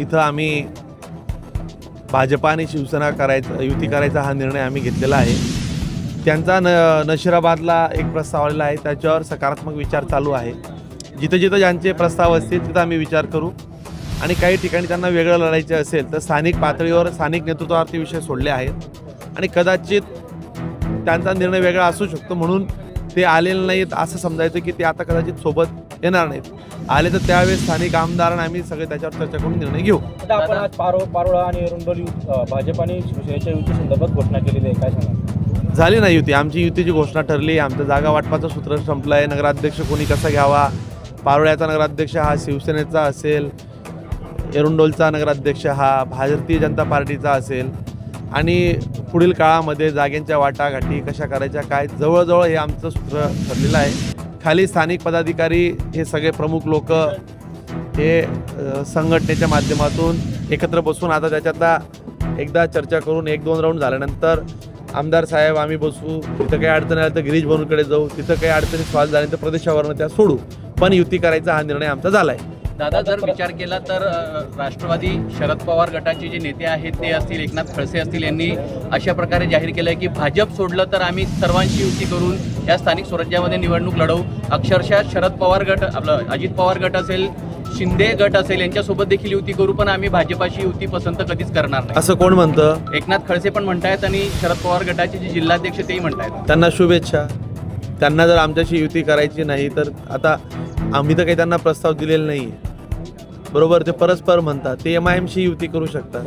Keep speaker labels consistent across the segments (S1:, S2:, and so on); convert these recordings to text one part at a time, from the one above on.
S1: इथं आम्ही भाजपा आणि शिवसेना करायचं युती करायचा हा निर्णय आम्ही घेतलेला आहे. त्यांचा न नशिराबादला एक प्रस्ताव आलेला आहे त्याच्यावर सकारात्मक विचार चालू आहे. जिथं जिथं ज्यांचे प्रस्ताव असतील तिथं आम्ही विचार करू. आणि काही ठिकाणी त्यांना वेगळं लढायचे असेल तर स्थानिक पातळीवर स्थानिक नेतृत्वावरती विषय सोडले आहेत. आणि कदाचित त्यांचा निर्णय वेगळा असू शकतो म्हणून ते आलेले नाहीत असं समजायचं की ते आता कदाचित सोबत येणार नाहीत. आले तर त्यावेळेस स्थानिक आमदार आणि आम्ही सगळे त्याच्यावर चर्चा करून निर्णय घेऊ.
S2: आता आपण आज पारो पारोळा आणि एरंडोल भाजप आणि शिवसेनेच्या युती संदर्भात घोषणा केलेली आहे. काय सांगा
S1: झाली ना युती. आमची युतीची घोषणा ठरली आमचं जागा वाटपाचं सूत्र संपलं आहे नगराध्यक्ष कोणी कसा घ्यावा? पारोळ्याचा नगराध्यक्ष हा शिवसेनेचा असेल एरुंडोलचा नगराध्यक्ष हा भारतीय जनता पार्टीचा असेल. आणि पुढील काळामध्ये जागेंच्या वाटाघाटी कशा करायच्या काय जवळजवळ हे आमचं सूत्र ठरलेलं आहे. खाली स्थानिक पदाधिकारी हे सगळे प्रमुख लोक हे संघटनेच्या माध्यमातून एकत्र बसून आता त्याच्यातला एकदा चर्चा करून एक दोन राऊंड झाल्यानंतर आमदार साहेब आम्ही बसू. तिथं काही अडचण आल्या तर गिरीश भरूनकडे जाऊ. तिथं काही अडचणी सॉल्व्ह झाल्या तर प्रदेशावरनं त्या सोडू. पण युती करायचा हा निर्णय आमचा झाला आहे
S3: दादा जर विचार केला तर राष्ट्रवादी शरद पवार गटाचे जे नेते आहेत ते असतील एकनाथ खडसे असतील यांनी अशा प्रकारे जाहीर केलं की भाजप सोडलं तर आम्ही सर्वांशी युती करून या स्थानिक स्वराज्यामध्ये निवडणूक लढवू. अक्षरशः शरद पवार गट आपलं अजित पवार गट असेल शिंदे गट असेल यांच्यासोबत देखील युती करू पण आम्ही भाजपाची युती पसंत कधीच करणार नाही.
S1: असं कोण म्हणतं?
S3: एकनाथ खडसे पण म्हणतायत आणि शरद पवार गटाचे जे जिल्हाध्यक्ष तेही म्हणतायत.
S1: त्यांना शुभेच्छा. त्यांना जर आमच्याशी युती करायची नाही तर आता आम्ही तर काही त्यांना प्रस्ताव दिलेला नाही बरोबर? ते परस्पर म्हणतात. ते एम आय एमशी युती करू शकतात.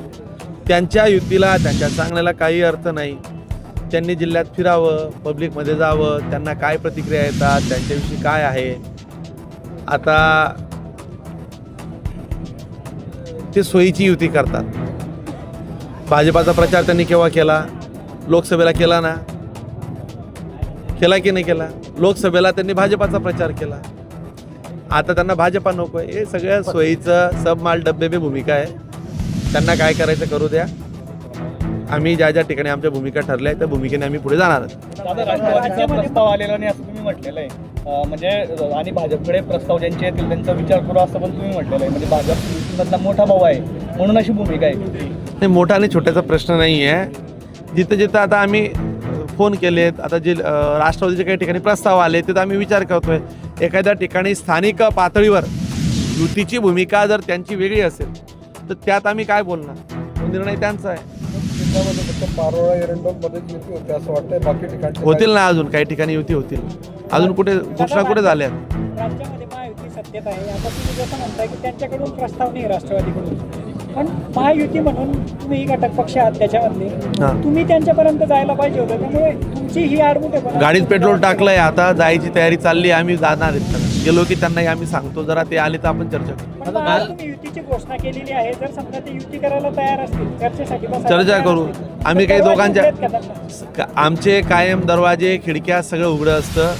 S1: त्यांच्या युतीला त्यांच्या चांगल्याला काही अर्थ नाही. त्यांनी जिल्ह्यात फिरावं पब्लिकमध्ये जावं त्यांना काय प्रतिक्रिया येतात त्यांच्याविषयी काय आहे? आता ते सोयीची युती करतात. भाजपाचा प्रचार त्यांनी केव्हा केला? लोकसभेला केला ना? केला की नाही केला? लोकसभेला त्यांनी भाजपाचा प्रचार केला. आता त्यांना भाजपा नको आहे. हे सगळ्या सोयीचं सब माल डब्बे भूमिका आहे. त्यांना काय करायचं करू द्या. आम्ही ज्या ज्या ठिकाणी आमच्या भूमिका ठरल्या आहेत त्या भूमिकेने आम्ही पुढे जाणार आहोत.
S2: दादा राष्ट्रवादीचा प्रस्ताव आलेला नाही असं तुम्ही म्हटलेलं आहे अ, म्हणजे आणि भाजपकडे प्रस्ताव ज्यांचे येतील त्यांचा विचार करू असं पण तुम्ही म्हटलेलं आहे म्हणजे भाजप मोठा भाऊ आहे म्हणून अशी भूमिका आहे.
S1: नाही मोठा आणि छोट्याचा प्रश्न नाही आहे जिथं जिथं आता आम्ही फोन केलेत आता जे राष्ट्रवादीचे काही ठिकाणी प्रस्ताव आले तिथं आम्ही विचार करतोय. एखाद्या ठिकाणी स्थानिक पातळीवर युतीची भूमिका जर त्यांची वेगळी असेल तर त्यात आम्ही काय बोलणार? निर्णय त्यांचा आहे.
S4: जिल्ह्यामध्ये फक्त पारोळा एरंडोलमध्येच युती होते असं वाटतंय. बाकी ठिकाणी
S1: होतील ना अजून काही ठिकाणी युती होतील. अजून कुठे घोषणा कुठे झाल्यात
S5: राज्यामध्ये महायुती सत्तेत आहे. आता तुम्ही जसं म्हणताय की त्यांच्याकडून प्रस्ताव नाही राष्ट्रवादीकडून. पण महायुती म्हणून तुम्ही घटक पक्ष आहात त्याच्यामधले.
S1: हा.
S5: तुम्ही त्यांच्यापर्यंत जायला पाहिजे होतं. त्यामुळे
S1: गाडीत पेट्रोल टाकलंय आता जायची तयारी चालली आम्ही जाणार. गेलो की त्यांनाही आम्ही सांगतो जरा ते आले तर आपण चर्चा करू.
S5: पण आज तुम्ही युतीची घोषणा केलेली आहे जर समजा ते युती करायला तयार असतील चर्चेसाठी बसायला
S1: चर्चा करू. आम्ही काही दोघांच्या- आमचे कायम दरवाजे खिडक्या सगळं उघडं असतं.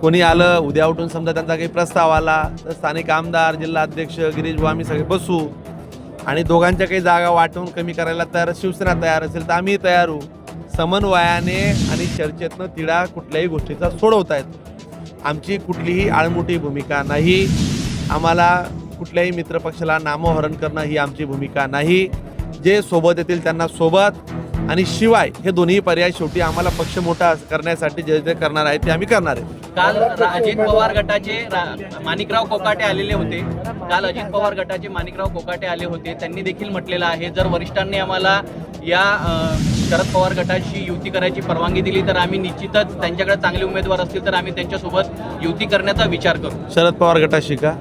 S1: कोणी आलं उद्या उठून समजा त्यांचा काही प्रस्ताव आला तर स्थानिक आमदार जिल्हा अध्यक्ष गिरीश भाऊ आम्ही सगळे बसू. आणि दोघांच्या काही जागा वाटून कमी करायला तयार शिवसेना तयार असेल तर आम्ही तयार होऊ. समन्वयाने आणि चर्चेतनं तिढा कुठल्याही गोष्टीचा सोडवता येतो आमची कुठलीही आळमुठी भूमिका नाही. आम्हाला कुठल्याही मित्रपक्षाला नामोहरण करणं ही आमची भूमिका नाही. जे सोबत येतील त्यांना सोबत आणि शिवाय हे दोन्ही पर्याय शेवटी आम्हाला पक्ष मोठा करण्यासाठी जे जे करणार आहे ते आम्ही करणार आहे.
S3: काल अजित पवार गटाचे माणिकराव कोकाटे आलेले होते. काल अजित पवार गटाचे माणिकराव कोकाटे आले होते. त्यांनी देखील म्हटलेलं आहे जर वरिष्ठांनी आम्हाला या शरद पवार गटाशी युती करायची परवानगी दिली तर आम्ही निश्चितच त्यांच्याकडे चांगले उमेदवार असतील तर आम्ही त्यांच्यासोबत युती करण्याचा विचार करू.
S1: शरद पवार गटाशी का?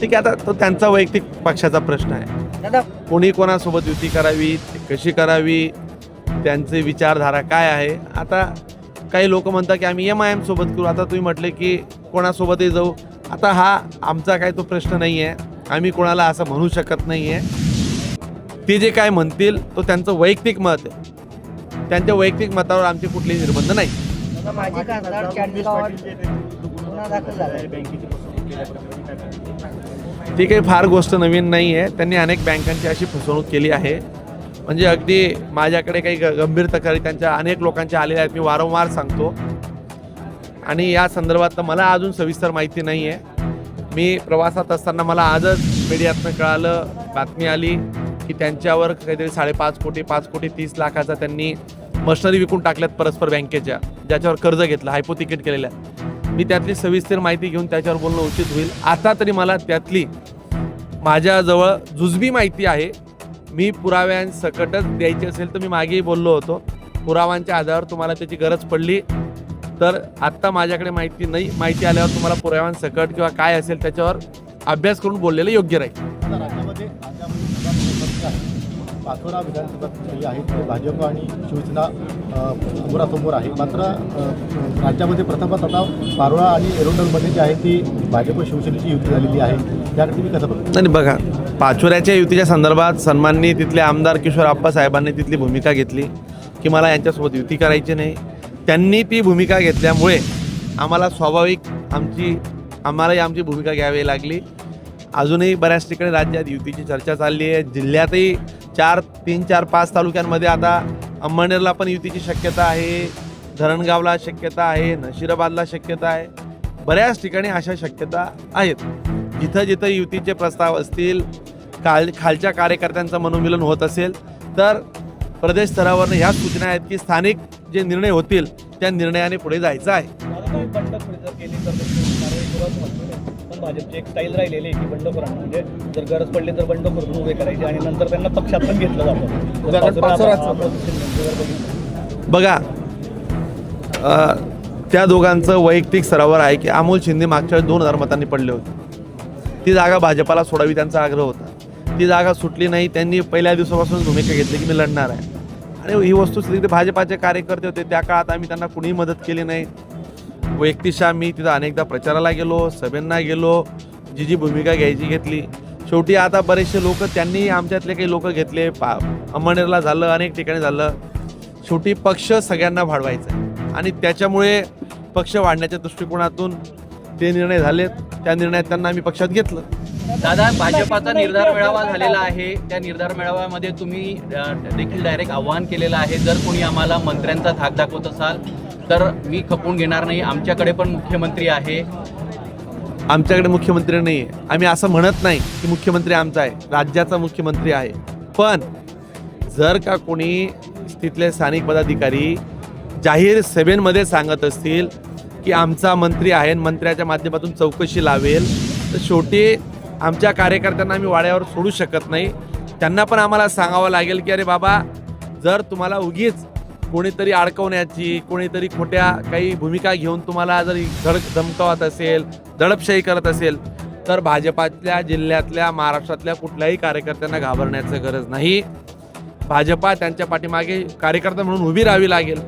S1: ठीक आहे आता तो त्यांचा वैयक्तिक पक्षाचा प्रश्न आहे. कोणी कोणासोबत युती करावी कशी करावी त्यांचे विचारधारा काय आहे? आता काही लोक म्हणतात की आम्ही एम आय एम सोबत करू. आता तुम्ही म्हटले की कोणासोबतही जाऊ. आता हा आमचा काय तो प्रश्न नाही आहे आम्ही कोणाला असं म्हणू शकत नाही आहे ते जे काय म्हणतील तो त्यांचं वैयक्तिक मत आहे. त्यांच्या वैयक्तिक मतावर आमचे कुठलेही निर्बंध नाही. ती काही फार गोष्ट नवीन नाही आहे त्यांनी अनेक बँकांची अशी फसवणूक केली आहे. म्हणजे अगदी माझ्याकडे काही ग- गंभीर तक्रारी त्यांच्या अनेक लोकांच्या आलेल्या आहेत मी वारंवार सांगतो. आणि या संदर्भात तर मला अजून सविस्तर माहिती नाही आहे मी प्रवासात असताना मला आजच मीडियातनं कळालं बातमी आली की त्यांच्यावर काहीतरी साडेपाच कोटी पाच कोटी तीस लाखाचा त्यांनी मशनरी विकून टाकल्यात परस्पर बँकेच्या ज्याच्यावर कर्ज घेतलं हायपो तिकीट केलेल्या. मी त्यातली सविस्तर माहिती घेऊन त्याच्यावर बोलणं उचित होईल. आता तरी मला त्यातली माझ्याजवळ जुजबी माहिती आहे. मी पुराव्यांसकटच द्यायची असेल तर मी मागेही बोललो होतो. पुराव्यांच्या आधारावर तुम्हाला त्याची गरज पडली. तर आत्ता माझ्याकडे माहिती नाही. माहिती आल्यावर तुम्हाला पुराव्यांसकट किंवा काय असेल त्याच्यावर अभ्यास करून बोललेलं योग्य राहील.
S6: पाचोरा विधानसभा जे आहे ते भाजप आणि शिवसेना समोरासमोर आहे. मात्र राज्यामध्ये प्रथमच आता पारोळा आणि एरोंडलमध्ये जी आहे ती भाजप शिवसेनेची युती झालेली आहे. त्याकडे तुम्ही कसं बघतो
S1: नाही बघा पाचोऱ्याच्या युतीच्या संदर्भात सन्माननी तिथले आमदार किशोर आप्पा साहेबांनी तिथली भूमिका घेतली की मला यांच्यासोबत युती करायची नाही. त्यांनी ती भूमिका घेतल्यामुळे आम्हाला स्वाभाविक आमची आम्हालाही आमची भूमिका घ्यावी लागली. अजूनही बऱ्याच ठिकाणी राज्यात युतीची चर्चा चालली आहे. जिल्ह्यातही चार तीन चार पाच तालुक्यांमध्ये आता अंमळनेरला पण युतीची शक्यता आहे धरणगावला शक्यता आहे नशिराबादला शक्यता आहे. बऱ्याच ठिकाणी अशा शक्यता आहेत. जिथं जिथं युतीचे प्रस्ताव असतील काल खालच्या कार्यकर्त्यांचं मनोमिलन होत असेल तर प्रदेश स्तरावरनं ह्या सूचना आहेत की स्थानिक जे निर्णय होतील त्या निर्णयाने पुढे जायचं आहे.
S2: बंडखोरी. पण भाजपची एक स्टाईल राहिलेली आहे की बंडखोरांना. म्हणजे जर गरज पडली तर बंडखोर म्हणून उभे करायचे आणि नंतर त्यांना पक्षात पण घेतलं जातं.
S1: बघा त्या दोघांचं वैयक्तिक स्तरावर आहे की अमोल शिंदे मागच्या दोन हजार मतांनी पडले होते. ती जागा भाजपाला सोडावी त्यांचा आग्रह होता. ती जागा सुटली नाही त्यांनी पहिल्या दिवसापासून भूमिका घेतली की मी लढणार आहे. आणि ही वस्तुस्थिती ते भाजपाचे कार्यकर्ते होते त्या काळात आम्ही त्यांना कुणीही मदत केली नाही. वैयक्तिकशा मी तिथं अनेकदा प्रचाराला गेलो सभेंना गेलो जी जी भूमिका घ्यायची घेतली. शेवटी आता बरेचसे लोक त्यांनी आमच्यातले काही लोक घेतले पा अंमळनेरला झालं अनेक ठिकाणी झालं. शेवटी पक्ष सगळ्यांना वाढवायचा आणि त्याच्यामुळे पक्ष वाढण्याच्या दृष्टिकोनातून ते निर्णय झालेत. त्या निर्णयात त्यांना आम्ही पक्षात घेतलं.
S3: दादा भाजपाचा निर्धार मेळावा झालेला आहे. त्या निर्धार मेळाव्यामध्ये तुम्ही देखील डायरेक्ट आव्हान केलेलं आहे. जर कोणी आम्हाला मंत्र्यांचा धाक दाखवत असाल तर मी खपवून घेणार नाही. आमच्याकडे पण मुख्यमंत्री आहे.
S1: आमच्याकडे मुख्यमंत्री नाही आहे आम्ही असं म्हणत नाही की मुख्यमंत्री आमचा आहे. राज्याचा मुख्यमंत्री आहे. पण जर का कोणी तिथले स्थानिक पदाधिकारी जाहीर सभेमध्ये सांगत असतील की आमचा मंत्री आहे मंत्र्याच्या माध्यमातून चौकशी लावेल तर शेवटी आमच्या कार्यकर्त्यांना आम्ही वाड्यावर सोडू शकत नाही. त्यांना पण आम्हाला सांगावं लागेल की अरे बाबा जर तुम्हाला उगीच कोणीतरी अडकवण्याची कोणीतरी खोट्या काही भूमिका घेऊन तुम्हाला जर धड धमकावत असेल दडपशाही करत असेल तर भाजपातल्या जिल्ह्यातल्या महाराष्ट्रातल्या कुठल्याही कार्यकर्त्यांना घाबरण्याचं गरज नाही. भाजपा त्यांच्या पाठीमागे कार्यकर्ता म्हणून उभी राहावी लागेल.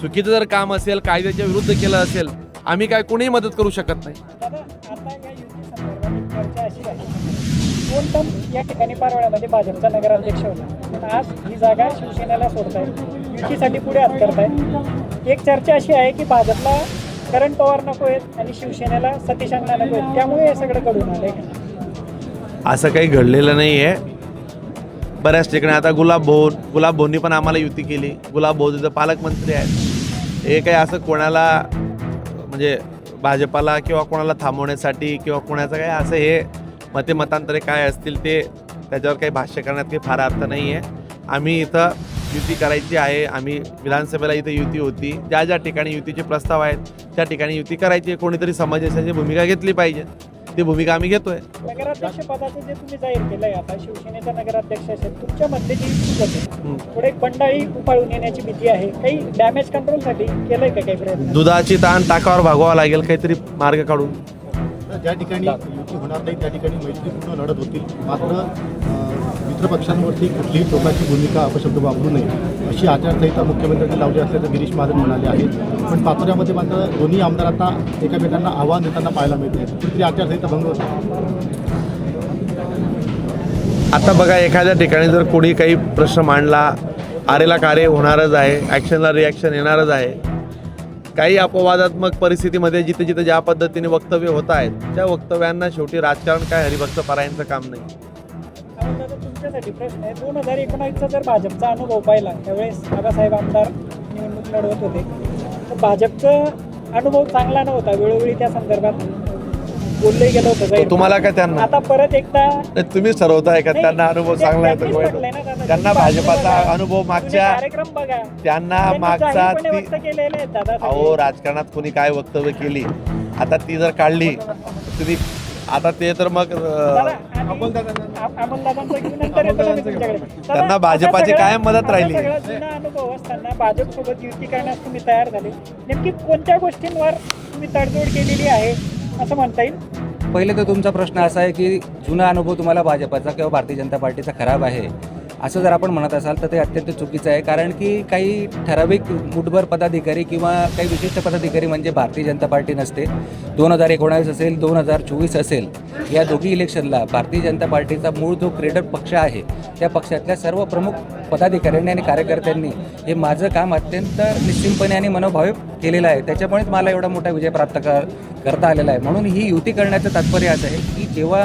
S1: चुकीचं जर काम असेल कायद्याच्या विरुद्ध केलं असेल आम्ही काय कोणीही मदत करू शकत नाही.
S5: या ठिकाणी पारवळ्यामध्ये भाजपचा नगराध्यक्ष होता? आज ही जागा शिवसेनेला सोडताय युतीसाठी पुढे हात करताय एक चर्चा अशी आहे की भाजपला करण पवार नको आहेत आणि शिवसेनेला सतीश अंगणा नको आहेत. त्यामुळे हे सगळं घडून आलंय.
S1: असं काही घडलेलं नाही आहे बऱ्याच ठिकाणी आता गुलाब भोन गुलाब भोननी पण आम्हाला युती केली. गुलाब भोन पालकमंत्री आहेत. हे काही असं कोणाला म्हणजे भाजपाला किंवा कोणाला थांबवण्यासाठी किंवा कोणाचं काय असं हे मते मतांतरे काय असतील ते त्याच्यावर काही भाष्य करण्यात काही फार अर्थ नाही आहे आम्ही इथं युती करायची आहे. आम्ही विधानसभेला इथं युती होती. ज्या ज्या ठिकाणी युतीचे प्रस्ताव आहेत त्या ठिकाणी युती करायची आहे. कोणीतरी समाजाची भूमिका घेतली पाहिजे. ती भूमिका आम्ही घेतोय.
S5: नगराध्यक्ष पदाचं जे तुम्ही जाहीर केलंय आता शिवसेनेचा नगराध्यक्ष असेल तुमच्या मधले जी चूक होते थोडे बंडाळी उपाळून येण्याची भीती आहे. काही डॅमेज कंट्रोलसाठी केलंय का काही प्रयत्न?
S1: दुधाची ताण टाकावर भागवावं लागेल काहीतरी मार्ग काढून.
S6: ज्या ठिकाणी युती होणार नाही. त्या ठिकाणी मैत्रीपूर्ण लढत होतील. मात्र मित्रपक्षांवरती कुठलीही टोकाची भूमिका अपशब्द वापरू नये अशी आचारसंहिता मुख्यमंत्र्यांनी लावली असल्याचं गिरीश महाजन म्हणाले आहेत. पण पाचोऱ्यामध्ये मात्र दोन्ही आमदारांना एकमेकांना आव्हान देताना पाहायला मिळते. कुठली आचारसंहिता भंग होते. आता
S1: बघा एखाद्या ठिकाणी जर कोणी काही प्रश्न मांडला आरेला कार्य होणारच आहे ॲक्शनला रिॲक्शन येणारच आहे. काही अपवादात्मक परिस्थितीमध्ये जिथे जिथे ज्या पद्धतीने वक्तव्य होत आहेत त्या वक्तव्यांना शेवटी राजकारण काय हरिभक्त पारायणचं काम नाही.
S5: तुमच्यासाठी प्रश्न आहे. दोन हजार एकोणावीसचा जर भाजपचा अनुभव पाहिला त्यावेळेस बाबासाहेब आमदार निवडणूक लढवत होते. तर भाजपचा अनुभव चांगला नव्हता. वेळोवेळी त्या संदर्भात बोललंही गेलं होतं.
S1: तुम्हाला काय त्यांना?
S5: आता परत एकदा
S1: नाही, तुम्हीच ठरवताय का? त्यांना अनुभव चांगला आहे त्यांना भाजपाचा. अनुभव मागच्या
S5: कार्यक्रम बघा
S1: त्यांना
S5: त्यांनी
S1: मागचा
S5: जाहीरपणे
S1: ती
S5: व्यक्त केलेले आहेत दादा सगळे.
S1: अहो राजकारणात कोणी काय वक्तव्य केली आता ती जर काढली तुम्ही आता ते तर मग
S5: दादा,
S1: अं,
S5: आणि आ- अमोलदादांचं घेऊन नंतर येतो ना मी तुमच्याकडे. दादा,
S1: त्यांना भाजपाची
S5: सगळा-
S1: कायम मदत राहिली.
S5: सगळा जुना अनुभव असताना भाजपसोबत युती करण्यास तुम्ही तयार झाले नेमकी कोणत्या गोष्टींवर तुम्ही तडजोड केलेली आहे असं म्हणता येईल
S7: पहिले तर तुमचा प्रश्न असा आहे की जुना अनुभव तुम्हाला भाजपाचा किंवा भारतीय जनता पार्टीचा खराब आहे असं जर आपण म्हणत असाल तर ते अत्यंत चुकीचं आहे. कारण की काही ठराविक मुठभर पदाधिकारी किंवा काही विशिष्ट पदाधिकारी म्हणजे भारतीय जनता पार्टी नसते. दोन हजार एकोणावीस असेल दोन हजार चोवीस असेल या दोघी इलेक्शनला भारतीय जनता पार्टीचा मूळ जो क्रेडर पक्ष आहे त्या पक्षातल्या सर्व प्रमुख पदाधिकाऱ्यांनी आणि कार्यकर्त्यांनी हे माझं काम अत्यंत निश्चितपणे आणि मनोभावे केलेलं आहे. त्याच्यामुळेच मला एवढा मोठा विजय प्राप्त कर करता आलेला आहे. म्हणून ही युती करण्याचं तात्पर्य असं आहे की जेव्हा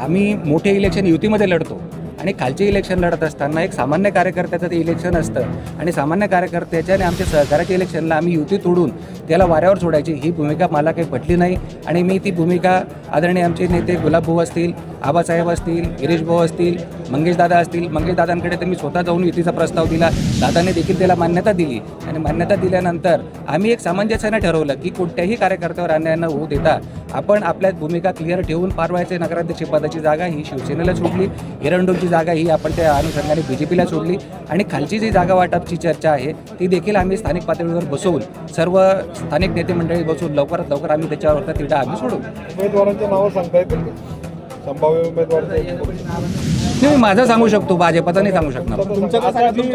S7: आम्ही मोठे इलेक्शन युतीमध्ये लढतो आणि खालचे इलेक्शन लढत असताना एक सामान्य कार्यकर्त्याचं ते इलेक्शन असतं. आणि सामान्य कार्यकर्त्याच्या आणि आमच्या सहकाराच्या इलेक्शनला आम्ही युती तोडून त्याला वाऱ्यावर सोडायची. ही भूमिका मला काही पटली नाही. आणि मी ती भूमिका आदरणीय आमचे नेते गुलाबभाऊ असतील आबासाहेब असतील गिरीश भाऊ असतील मंगेशदादा असतील मंगेशदादांकडे तर मी स्वतः जाऊन युतीचा प्रस्ताव दिला. दादाने देखील त्याला मान्यता दिली. आणि मान्यता दिल्यानंतर आम्ही एक सामंजस्यानं ठरवलं की कोणत्याही कार्यकर्त्यावर अन्याय न होऊ देता आपण आपल्या भूमिका क्लिअर ठेवून पारवायचे नगराध्यक्ष पदाची जागा ही शिवसेनेला सोडली. एरंडोलची जागा ही आपण त्या अनुषंगाने बी जे पीला सोडली. आणि खालची जी जागा वाटपची चर्चा आहे ती देखील आम्ही स्थानिक पातळीवर बसवून सर्व स्थानिक नेते मंडळी बसून लवकरात लवकर आम्ही त्याच्यावर तिढा आम्ही सोडू
S4: उमेदवारांचे नावं सांगता येतील संभाव्य उमेदवार
S7: नाही माझं सांगू शकतो भाजपचा नाही सांगू शकणार.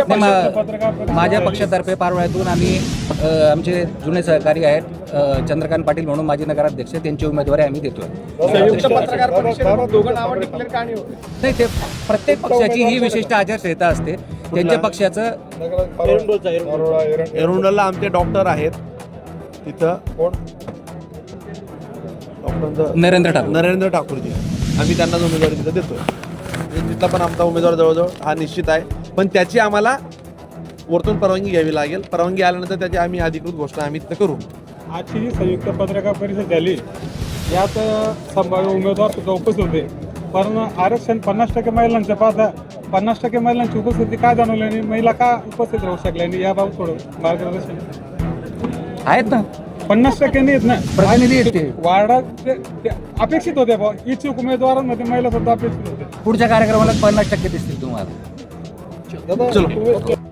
S7: मा- माझ्या पक्षातर्फे पारोळ्यातून आम्ही अ, आमचे जुने सहकारी आहेत अ, चंद्रकांत पाटील म्हणून माजी नगराध्यक्ष त्यांची उमेदवारी आम्ही देतोय.
S4: पत्रकार परिषदेत दोघं नावं
S7: नाही? ते प्रत्येक पक्षाची ही विशिष्ट आचारसंहिता असते. त्यांच्या पक्षाचं
S1: एरुंडलला आमचे डॉक्टर आहेत. तिथं
S4: कोण?
S7: नरेंद्र ठाकूर.
S1: नरेंद्र ठाकूरजी. आम्ही त्यांना उमेदवारी तिथं देतोय. म्हणजे तिथला पण आमचा उमेदवार जवळजवळ हा निश्चित आहे. पण त्याची आम्हाला वरतून परवानगी घ्यावी लागेल. परवानगी आल्यानंतर त्याची आम्ही अधिकृत घोषणा आम्ही तिथं करू.
S8: आजची जी संयुक्त पत्रकार परिषद झाली यात संभाव्य उमेदवार सुद्धा उपस्थित होते. पण आरक्षण पन्नास टक्के महिलांचं पाहता पन्नास टक्के महिलांची उपस्थिती का जाणवली आणि महिला का उपस्थित राहू शकल्या आणि याबाबत थोडं मार्गदर्शन.
S7: आहेत ना?
S8: पन्नास टक्के नाहीत ना.
S7: प्रतिनिधी आहेत ते.
S8: वाढा ते- ते अपेक्षित होते बा इच्छुक उमेदवारांमध्ये महिला सुद्धा अपेक्षित होते.
S7: पुढच्या कार्यक्रमाला पन्नास टक्के दिसतील तुम्हाला.
S1: चलो.